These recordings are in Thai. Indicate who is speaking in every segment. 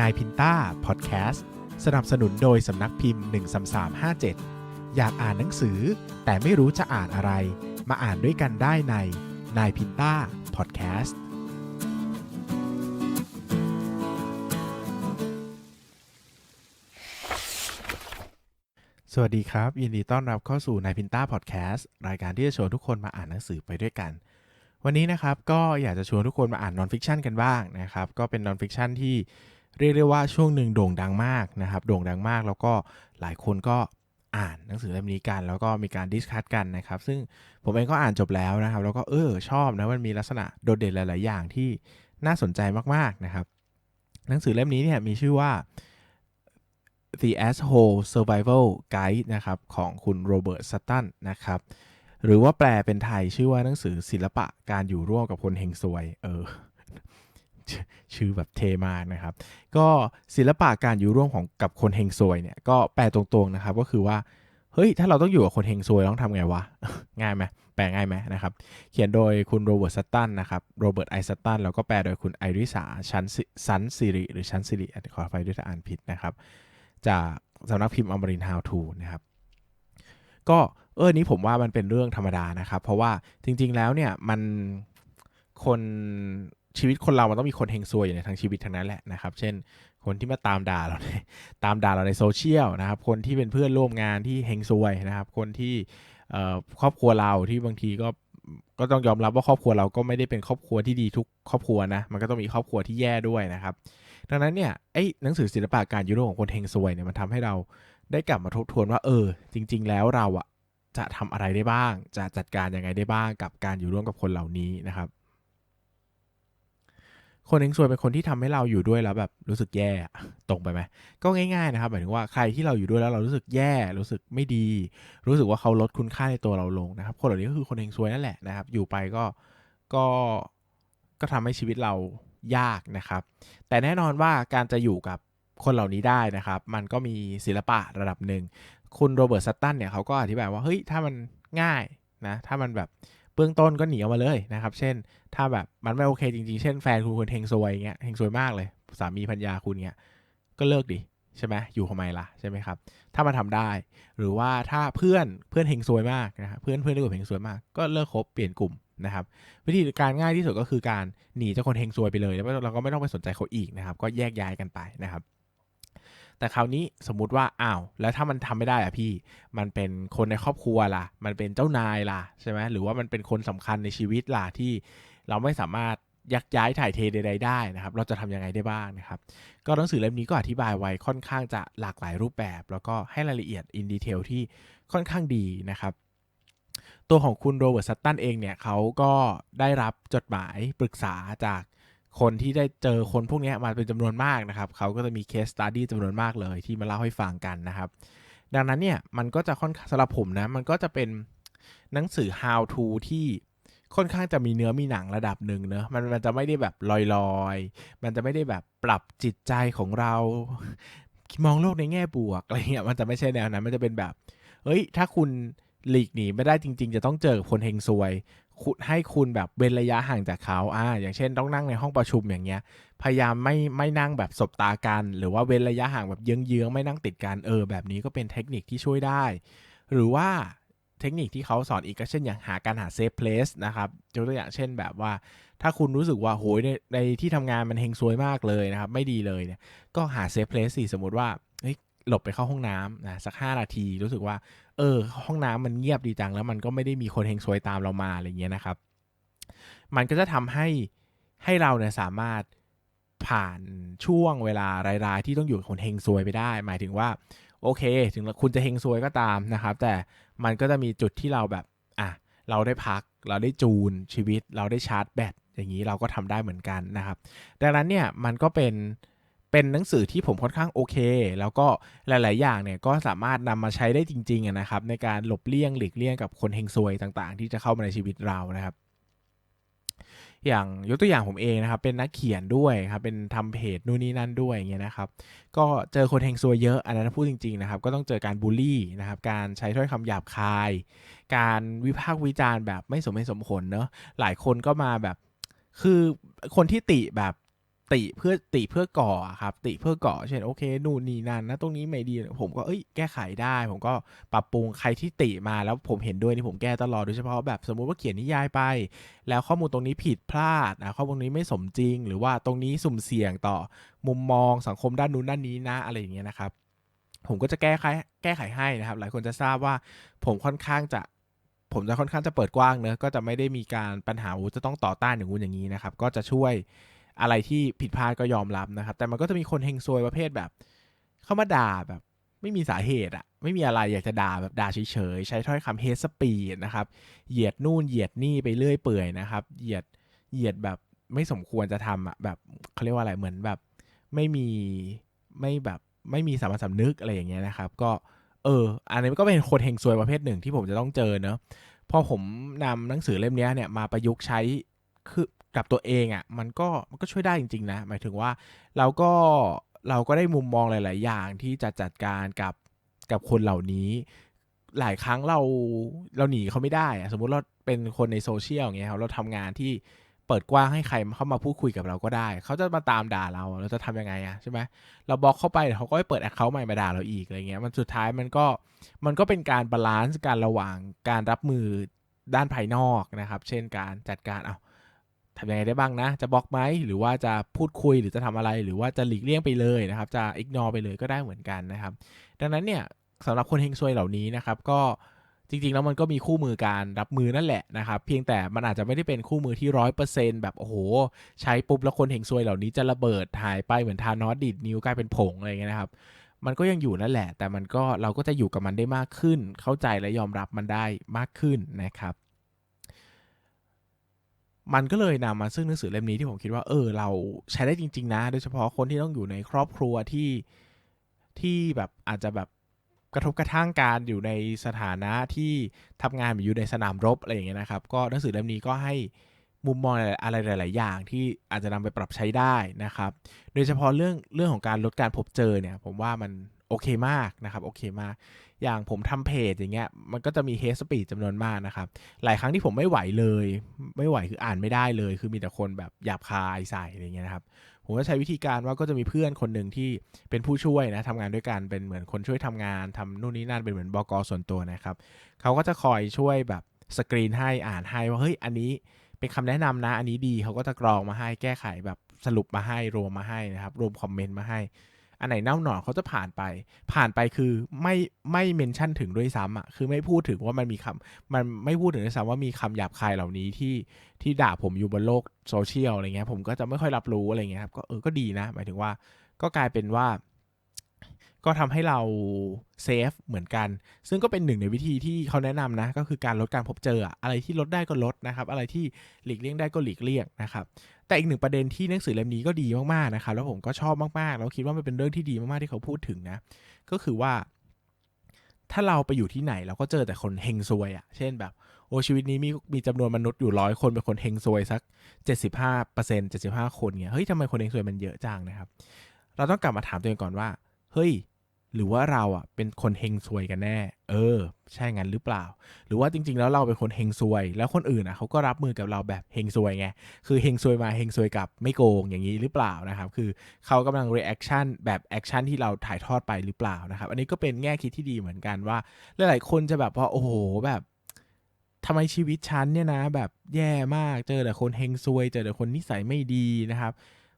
Speaker 1: นายพินต้าพอดแคสต์สนับสนุนโดยสำนักพิมพ์ 13357 อยากอ่านหนังสือ แต่ไม่รู้จะอ่านอะไร มาอ่านด้วยกันได้ในนายพินต้าพอดแคสต์สวัสดีครับ ยินดีต้อนรับเข้าสู่นายพินต้าพอดแคสต์รายการที่จะชวนทุกคนมาอ่านหนังสือไปด้วยกัน วันนี้นะครับก็อยากจะชวนทุกคนมาอ่านนอนฟิกชันกันบ้างนะครับ ก็เป็นนอนฟิกชันที่ เรียกได้ว่าช่วงหนึ่งโด่งดังมากนะครับ โด่งดังมากแล้วก็หลายคนก็อ่านหนังสือเล่มนี้กัน แล้วก็มีการดิสคัตกันนะครับ ซึ่งผมเองก็อ่านจบแล้วนะครับ แล้วก็เออชอบนะมันมีลักษณะโดดเด่นหลาย ๆ อย่างที่น่าสนใจมาก ๆ นะครับ หนังสือเล่มนี้เนี่ยมีชื่อว่า The Asshole Survival Guide นะครับของคุณโรเบิร์ต ซัตตันนะครับ หรือว่าแปลเป็นไทยชื่อว่าหนังสือศิลปะการอยู่ร่วมกับคนเฮงซวย เออ ชื่อชื่อแบบเทมากนะครับ ก็ศิลปะการอยู่ร่วมของกับคนเฮงซวยเนี่ยก็แปลตรงๆนะครับก็คือว่าเฮ้ยถ้าเราต้องอยู่กับคนเฮงซวยต้องทำไงวะ ง่ายไหมแปลง่ายไหมนะครับ เขียนโดยคุณโรเบิร์ตซัตตันนะครับโรเบิร์ตไอซัตตันแล้วก็แปลโดยคุณไอริสาชันสันซิริหรือชันซิริขออภัยด้วยถ้าอ่านผิดนะครับ จากสำนักพิมพ์อมรินทาวทูนะครับก็เออนี้ผมว่ามันเป็นเรื่องธรรมดานะครับ เพราะว่าจริง ๆแล้วเนี่ยมันคน ชีวิตคนเรามันต้องมีคนเฮงซวยอยู่ในทั้งชีวิตทั้งนั้นแหละนะครับ เช่น คนที่มาตามด่าเราในตามด่าเราในโซเชียลนะครับ คนที่เป็นเพื่อนร่วมงานที่เฮงซวยนะครับ คนที่ครอบครัวเราที่บางทีก็ก็ต้องยอมรับว่าครอบครัวเราก็ไม่ได้เป็นครอบครัวที่ดีทุกครอบครัวนะมันก็ต้องมีครอบครัวที่แย่ด้วยนะครับ ดังนั้นเนี่ยไอ้หนังสือศิลปะการอยู่ร่วมของคนเฮงซวยเนี่ยมันทำให้เราได้กลับมาทบทวนว่าเออ จริง ๆ แล้วเราอะจะทำอะไรได้บ้าง จะจัดการยังไงได้บ้างกับการอยู่ร่วมกับคนเหล่านี้นะครับ คนเฮงซวยเป็นคนที่ทำให้เราอยู่ด้วยแล้วแบบรู้สึกแย่ตรงไปไหมก็ง่ายๆนะครับหมายถึงว่าใครที่เราอยู่ด้วยแล้วเรารู้สึกแย่รู้สึกไม่ดี รู้สึกว่าเขาลดคุณค่าในตัวเราลงนะครับ คนเหล่านี้ก็คือคนเฮงซวยนั่นแหละนะครับ อยู่ไปก็ก็ก็ทำให้ชีวิตเรายากนะครับ แต่แน่นอนว่าการจะอยู่กับคนเหล่านี้ได้นะครับ มันก็มีศิลปะระดับหนึ่งคุณโรเบิร์ต ซัตตันเนี่ยเขาก็อธิบายว่าเฮ้ยถ้ามันง่ายนะถ้ามันแบบ บื้องต้นก็หนีออกมาเลยนะครับ เช่น ถ้าแบบมันไม่โอเคจริงๆ เช่นแฟนคุณคนเฮงซวยเงี้ยเฮงซวยมากเลย สามีพัญญาคุณเงี้ยก็เลิกดิใช่ไหมอยู่ทำไมล่ะใช่ไหมครับ ถ้ามันทำได้ หรือว่าถ้าเพื่อนเพื่อนเฮงซวยมากนะฮะเพื่อนเพื่อนที่กลุ่มเฮงซวยมากก็เลิกคบเปลี่ยนกลุ่มนะครับ วิธีการง่ายที่สุดก็คือการหนีจากคนเฮงซวยไปเลยแล้วเราก็ไม่ต้องไปสนใจเขาอีกนะครับ ก็แยกย้ายกันไปนะครับ แต่คราวนี้สมมุติว่าอ้าวแล้วถ้ามันทำไม่ได้อะพี่ มันเป็นคนในครอบครัวล่ะ มันเป็นเจ้านายล่ะใช่ไหมหรือว่ามันเป็นคนสำคัญในชีวิตล่ะที่เราไม่สามารถยักย้ายถ่ายเทใดๆได้นะครับ เราจะทำยังไงได้บ้างนะครับ ก็หนังสือเล่มนี้ก็อธิบายไว้ค่อนข้างจะหลากหลายรูปแบบ แล้วก็ให้รายละเอียดอินดีเทลที่ค่อนข้างดีนะครับ ตัวของคุณโรเบิร์ตซัตตันเองเนี่ยเขาก็ได้รับจดหมายปรึกษาจาก คนที่ได้เจอคนพวกนี้มาเป็นจำนวนมากนะครับ เขาก็จะมีเคสสตัดดี้จำนวนมากเลยที่มาเล่าให้ฟังกันนะครับ ดังนั้นเนี่ยมันก็จะค่อนสำหรับผมนะ มันก็จะเป็นหนังสือ how to ที่ค่อนข้างจะมีเนื้อมีหนังระดับหนึ่งเนอะมันมันจะไม่ได้แบบลอยๆ มันจะไม่ได้แบบปรับจิตใจของเรา มองโลกในแง่บวกอะไรเงี้ยมันจะไม่ใช่แนวนั้นมันจะเป็นแบบเฮ้ย ถ้าคุณหลีกหนีไม่ได้จริง ๆ จะต้องเจอกับคนเฮงซวย ให้คุณแบบเว้นระยะห่างจากเขาอ่าอย่างเช่นต้องนั่งในห้องประชุมอย่างเงี้ย พยายามไม่ไม่นั่งแบบสบตากัน หรือว่าเว้นระยะห่างแบบเยื้องๆไม่นั่งติดกันเออ แบบนี้ก็เป็นเทคนิคที่ช่วยได้ หรือว่าเทคนิคที่เขาสอนอีกก็เช่นอย่างหาการหาเซฟเพลสนะครับยกตัวอย่างเช่นแบบว่า ถ้าคุณรู้สึกว่าโหยในในที่ทำงานมันเฮงซวยมากเลยนะครับ ไม่ดีเลยเนี่ยก็หาเซฟเพลสสิสมมติว่าหลบไปเข้าห้องน้ำนะสัก 5 นาทีรู้สึกว่า เออ ห้องน้ำมันเงียบดีจัง แล้วมันก็ไม่ได้มีคนเฮงซวยตามเรามาอะไรเงี้ยนะครับ มันก็จะทำให้ให้เราเนี่ยสามารถผ่านช่วงเวลารายๆที่ต้องอยู่กับคนเฮงซวยไปได้ หมายถึงว่า โอเค ถึงคุณจะเฮงซวยก็ตามนะครับ แต่มันก็จะมีจุดที่เราแบบอะเราได้พักเราได้จูนชีวิต เราได้ชาร์จแบตอย่างนี้เราก็ทำได้เหมือนกันนะครับ ดังนั้นเนี่ยมันก็เป็น เป็นหนังสือที่ผมค่อนข้างโอเค แล้วก็หลาย ๆ อย่างเนี่ยก็สามารถนำมาใช้ได้จริง ๆ นะครับ ในการหลบเลี่ยงหลีกเลี่ยงกับคนเฮงซวยต่างๆ ที่จะเข้ามาในชีวิตเรานะครับ อย่างยกตัวอย่างผมเองนะครับ เป็นนักเขียนด้วยครับเป็นทำเพจนู่นนี่นั่นด้วยอย่างเงี้ยนะครับ ก็เจอคนเฮงซวยเยอะอันนั้นพูดจริง ๆ นะครับ ก็ต้องเจอการบูลลี่นะครับ การใช้ถ้อยคำหยาบคาย การวิพากษ์วิจารณ์แบบไม่สมเหตุสมผลเนอะหลายคนก็มาแบบคือคนที่ติแบบ ติเพื่อติเพื่อก่อครับ ติเพื่อก่อ เช่นโอเค นู่นนี่นั่นนะตรงนี้ไม่ดี ผมก็เอ้ยแก้ไขได้ ผมก็ปรับปรุงใครที่ติมาแล้วผมเห็นด้วยนี่ผมแก้ตลอดโดยเฉพาะแบบสมมุติว่าเขียนนิยายไป แล้วข้อมูลตรงนี้ผิดพลาดนะข้อมูลนี้ไม่สมจริง หรือว่าตรงนี้สุ่มเสี่ยงต่อมุมมองสังคมด้านนู้นด้านนี้นะอะไรอย่างเงี้ยนะครับ ผมก็จะแก้ไขแก้ไขให้นะครับ หลายคนจะทราบว่าผมค่อนข้างจะผมจะค่อนข้างจะเปิดกว้างเนอะก็จะไม่ได้มีการปัญหาว่าจะต้องต่อต้านอย่างงู้นอย่างนี้นะครับ ก็จะช่วย อะไรที่ผิดพลาดก็ยอมรับนะครับ แต่มันก็จะมีคนเฮงซวยประเภทแบบ เข้ามาด่าแบบ ไม่มีสาเหตุอะไม่มีอะไรอยากจะด่าแบบด่าเฉยๆ ใช้ถ้อยคำเฮสปีดนะครับ เหยียดนู่นเหยียดนี่ไปเรื่อยเปื่อยนะครับ เหยียดเหยียดแบบไม่สมควรจะทำอะแบบเขาเรียกว่าอะไรเหมือนแบบ ไม่มีไม่แบบไม่มีสามัญสำนึกอะไรอย่างเงี้ยนะครับ ก็เออ อันนี้ก็เป็นคนเฮงซวยประเภทหนึ่งที่ผมจะต้องเจอเนอะพอผมนำหนังสือเล่มนี้เนี่ยมาประยุกต์ใช้คือ กับตัวเองอะ่ะมันก็มันก็ช่วยได้จริง ๆ นะ หมายถึงว่าเราก็เราก็ได้มุมมองหลาย ๆ อย่างที่จะจัดการกับกับคนเหล่านี้ หลายครั้งเราเราหนีเขาไม่ได้อะสมมุติเราเป็นคนในโซเชียลอย่างเงี้ยครับเราทำงานที่เปิดกว้างให้ใครเข้ามาพูดคุยกับเราก็ได้ เขาจะมาตามด่าเราเราจะทำยังไงอะใช่ไหมเราบล็อกเข้าไปเขาก็ไปเปิดแอคเคาท์ใหม่มาด่าเราอีกอะไรเงี้ยมันสุดท้ายมันก็มันก็เป็นการบาลานซ์การระหว่างการรับมือด้านภายนอกนะครับ เช่นการจัดการเอา ทำยังไงได้บ้างนะ จะบล็อกไหมหรือว่าจะพูดคุยหรือจะทำอะไร หรือว่าจะหลีกเลี่ยงไปเลยนะครับ จะอิกนอไปเลยก็ได้เหมือนกันนะครับ ดังนั้นเนี่ยสำหรับคนเฮงซวยเหล่านี้นะครับ ก็จริงๆ แล้วมันก็มีคู่มือการรับมือนั่นแหละนะครับ เพียงแต่มันอาจจะไม่ได้เป็นคู่มือที่ร้อยเปอร์เซ็นแบบโอ้โห ใช้ปุ๊บแล้วคนเฮงซวยเหล่านี้จะระเบิดหายไปเหมือนทานอสดิดนิ้วกลายเป็นผงอะไรเงี้ยนะครับมันก็ยังอยู่นั่นแหละ แต่มันก็เราก็จะอยู่กับมันได้มากขึ้น เข้าใจและยอมรับมันได้มากขึ้นนะครับ มันก็เลยนำมาซึ่งหนังสือเล่มนี้ที่ผมคิดว่าเออเราใช้ได้จริง ๆ นะ โดยเฉพาะคนที่ต้องอยู่ในครอบครัวที่ที่แบบอาจจะแบบกระทบกระทั่งการอยู่ในสถานะที่ทำงานอยู่ในสนามรบอะไรอย่างเงี้ยนะครับ ก็หนังสือเล่มนี้ก็ให้มุมมองอะไรหลาย ๆ อย่างที่อาจจะนำไปปรับใช้ได้นะครับ โดยเฉพาะเรื่องเรื่องของการลดการพบเจอเนี่ย ผมว่ามัน โอเคมากนะครับโอเคมาก อย่างผมทำเพจอย่างเงี้ยมันก็จะมีเฮสปีดจำนวนมากนะครับ หลายครั้งที่ผมไม่ไหวเลย ไม่ไหวคืออ่านไม่ได้เลย คือมีแต่คนแบบหยาบคายใส่อะไรเงี้ยนะครับผมก็ใช้วิธีการว่าก็จะมีเพื่อนคนหนึ่งที่เป็นผู้ช่วยนะทำงานด้วยกันเป็นเหมือนคนช่วยทำงานทำนู่นนี่นั่นเป็นเหมือนบอกส่วนตัวนะครับเขาก็จะคอยช่วยแบบสกรีนให้อ่านให้ว่าเฮ้ยอันนี้เป็นคำแนะนำนะ อันนี้ดีเขาก็จะกรองมาให้แก้ไขแบบสรุปมาให้รวมมาให้นะครับ รวมคอมเมนต์มาให้ อันไหนเน่าหนอนเขาจะผ่านไป ผ่านไปคือไม่ไม่เมนชั่นถึงด้วยซ้ำอะคือไม่พูดถึงว่ามันมีคำมันไม่พูดถึงด้วยซ้ำว่ามีคำหยาบคายเหล่านี้ที่ที่ด่าผมอยู่บนโลกโซเชียลอะไรเงี้ยผมก็จะไม่ค่อยรับรู้อะไรเงี้ยครับก็เออก็ดีนะ หมายถึงว่าก็กลายเป็นว่า ก็ทำให้เราเซฟเหมือนกัน ซึ่งก็เป็นหนึ่งในวิธีที่เขาแนะนำนะ ก็คือการลดการพบเจออะไรที่ลดได้ก็ลดนะครับ อะไรที่หลีกเลี่ยงได้ก็หลีกเลี่ยงนะครับ แต่อีกหนึ่งประเด็นที่หนังสือเล่มนี้ก็ดีมากๆนะครับ แล้วผมก็ชอบมากๆ แล้วคิดว่ามันเป็นเรื่องที่ดีมากๆที่เขาพูดถึงนะ ก็คือว่า ถ้าเราไปอยู่ที่ไหนเราก็เจอแต่คนเฮงซวยอะ่ะ เช่นแบบโอ้ชีวิตนี้มีมีจำนวนมนุษย์อยู่ร้อยคนเป็นคนเฮงซวยสัก 75% 75 คนเงี้ยเฮ้ยทำไมคนเฮงซวยมันเยอะจังนะครับ เราต้องกลับมาถามตัวเองก่อนว่า เฮ้ย หรือว่าเราอะเป็นคนเฮงซวยกันแน่ เออ ใช่งั้นหรือเปล่า หรือว่าจริง ๆ แล้วเราเป็นคนเฮงซวย แล้วคนอื่นอะเขาก็รับมือกับเราแบบเฮงซวยไง คือเฮงซวยมาเฮงซวยกับไม่โกงอย่างนี้หรือเปล่านะครับ คือเขากำลังเรีแอคชั่นแบบแอคชั่นที่เราถ่ายทอดไปหรือเปล่านะครับ อันนี้ก็เป็นแง่คิดที่ดีเหมือนกันว่า หลายๆคนจะแบบว่าโอ้โหแบบทำไมชีวิตฉันเนี่ยนะ แบบแย่มากเจอแต่คนเฮงซวย เจอแต่คนนิสัยไม่ดีนะครับ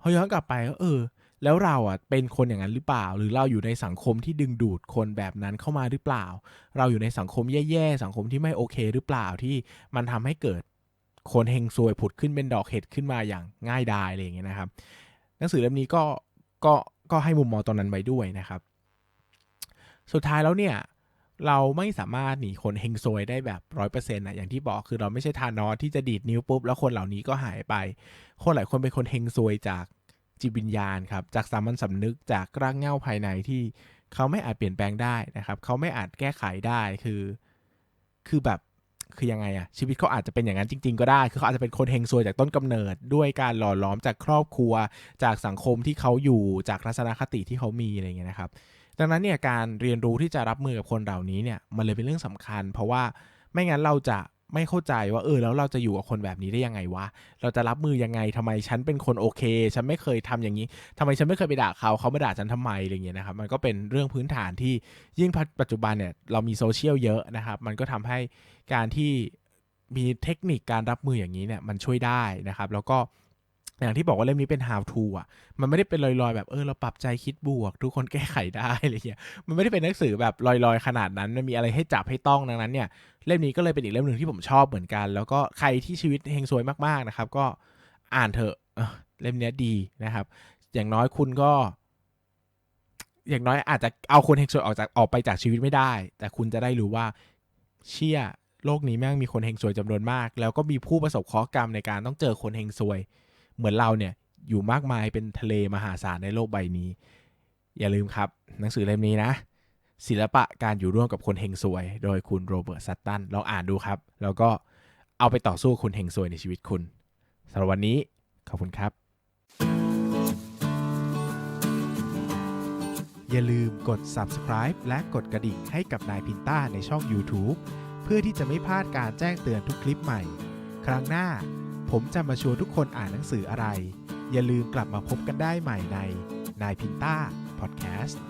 Speaker 1: พอย้อนกลับไปก็เออ แล้วเราอะเป็นคนอย่างนั้นหรือเปล่า หรือเราอยู่ในสังคมที่ดึงดูดคนแบบนั้นเข้ามาหรือเปล่า เราอยู่ในสังคมแย่ๆสังคมที่ไม่โอเคหรือเปล่าที่มันทำให้เกิดคนเฮงซวยผุดขึ้นเป็นดอกเห็ดขึ้นมาอย่างง่ายดายอะไรอย่างเงี้ยนะครับ หนังสือเล่มนี้ก็ก็ก็ให้มุมมองตอนนั้นไว้ด้วยนะครับ สุดท้ายแล้วเนี่ยเราไม่สามารถหนีคนเฮงซวยได้แบบร้อยเปอร์เซ็นต์นะอย่างที่บอกคือเราไม่ใช่ทานอสที่จะดีดนิ้วปุ๊บแล้วคนเหล่านี้ก็หายไป คนหลายคนเป็นคนเฮงซวยจาก จิตวิญญาณครับจากสามัญสำนึกจากรากเหง้าภายในที่เขาไม่อาจเปลี่ยนแปลงได้นะครับเขาไม่อาจแก้ไขได้คือ คือแบบคือยังไงอะชีวิตเขาอาจจะเป็นอย่างนั้นจริง ๆ ก็ได้ คือเขาอาจจะเป็นคนเฮงซวยจากต้นกำเนิด ด้วยการหล่อหลอมจากครอบครัว จากสังคมที่เขาอยู่จากทัศนคติที่เขามีอะไรเงี้ยนะครับ ดังนั้นเนี่ยการเรียนรู้ที่จะรับมือกับคนเหล่านี้เนี่ยมันเลยเป็นเรื่องสำคัญ เพราะว่าไม่งั้นเราจะ ไม่เข้าใจว่าเออแล้วเราจะอยู่กับคนแบบนี้ได้ยังไงวะ เราจะรับมือยังไงทำไมฉันเป็นคนโอเค ฉันไม่เคยทำอย่างนี้ทำไมฉันไม่เคยไปด่าเขาเขามาด่าฉันทำไมอะไรเงี้ยนะครับ มันก็เป็นเรื่องพื้นฐานที่ยิ่งปัจจุบันเนี่ยเรามีโซเชียลเยอะนะครับ มันก็ทำให้การที่มีเทคนิคการรับมืออย่างนี้เนี่ยมันช่วยได้นะครับ แล้วก็อย่างที่บอกว่าเล่มนี้เป็น how to อะ มันไม่ได้เป็นลอยๆ แบบเออเราปรับใจคิดบวก ทุกคนแก้ไขได้อะไรเงี้ย มันไม่ได้เป็นหนังสือแบบลอยๆ ขนาดนั้น มันมีอะไรให้จับให้ต้องดังนั้นเนี่ย เล่มนี้ก็เลยเป็นอีกเล่มหนึ่งที่ผมชอบเหมือนกัน แล้วก็ใครที่ชีวิตเฮงซวยมากๆนะครับ ก็อ่านเถอะเล่มนี้ดีนะครับ อย่างน้อยคุณก็ อย่างน้อยอาจจะเอาคนเฮงซวยออกจากออกไปจากชีวิตไม่ได้ แต่คุณจะได้รู้ว่าเชี่ยโลกนี้แม่งมีคนเฮงซวยจำนวนมาก แล้วก็มีผู้ประสบเคราะห์กรรมในการต้องเจอคนเฮงซวย เหมือนเราเนี่ยอยู่มากมายเป็นทะเลมหาศาลในโลกใบนี้ อย่าลืมครับ หนังสือเล่มนี้นะ ศิลปะการอยู่ร่วมกับคนเฮงซวย โดยคุณโรเบิร์ตซัตตันลองอ่านดูครับ แล้วก็เอาไปต่อสู้กับคนเฮงซวยในชีวิตคุณสำหรับวันนี้ ขอบคุณครับ อย่าลืมกด subscribe และกดกระดิ่งให้กับนายพินต้าในช่อง YouTube เพื่อที่จะไม่พลาดการแจ้งเตือนทุกคลิปใหม่ ครั้งหน้า ผมจะมาชวนทุกคนอ่านหนังสืออะไร อย่าลืมกลับมาพบกันได้ใหม่ในนายพินต้าพอดแคสต์